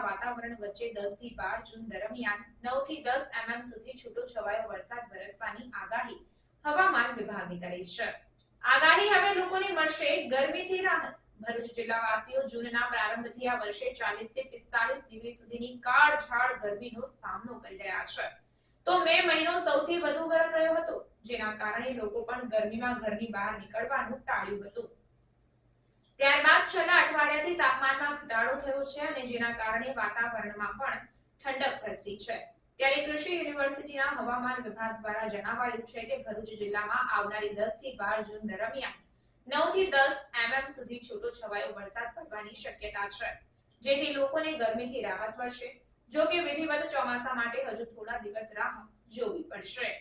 વાતાવરણ વચ્ચે 10 થી 12 જૂન દરમિયાન 9 થી 10 એમએમ સુધી છૂટો છવાયો વરસાદ વરસવાની આગાહી હવામાન વિભાગે કરી છે. આગાહી હવે લોકોને મળશે. ગરમીથી રાહત. ભરૂચ જિલ્લાવાસીઓ જૂનના પ્રારંભથી આ વર્ષે ચાલીસથી પિસ્તાલીસ ડિગ્રી સુધીની કાળઝાળ ગરમીનો સામનો કરી રહ્યા છે. તો મે મહિનો સૌથી વધુ ગરમ રહ્યો હતો, જેના કારણે લોકો પણ ગરમીમાં ઘરની બહાર નીકળવાનું ટાળ્યું હતું. ત્યારબાદ છેલ્લા અઠવાડિયાથી તાપમાનમાં ઘટાડો થયો છે અને જેના કારણે વાતાવરણમાં પણ ઠંડક પ્રસરી છે. ત્યારે કૃષિ યુનિવર્સિટીના હવામાન વિભાગ દ્વારા જણાવાયું છે કે ભરૂચ જિલ્લામાં આવનારી દસથી બાર જૂન દરમિયાન નવથી દસ એમએમ સુધી છૂટો છવાયો વરસાદ પડવાની શક્યતા છે, જેથી લોકોને ગરમીથી રાહત મળશે. જો કે વિધિવત ચોમાસા માટે હજુ થોડા દિવસ રાહ જોવી પડશે.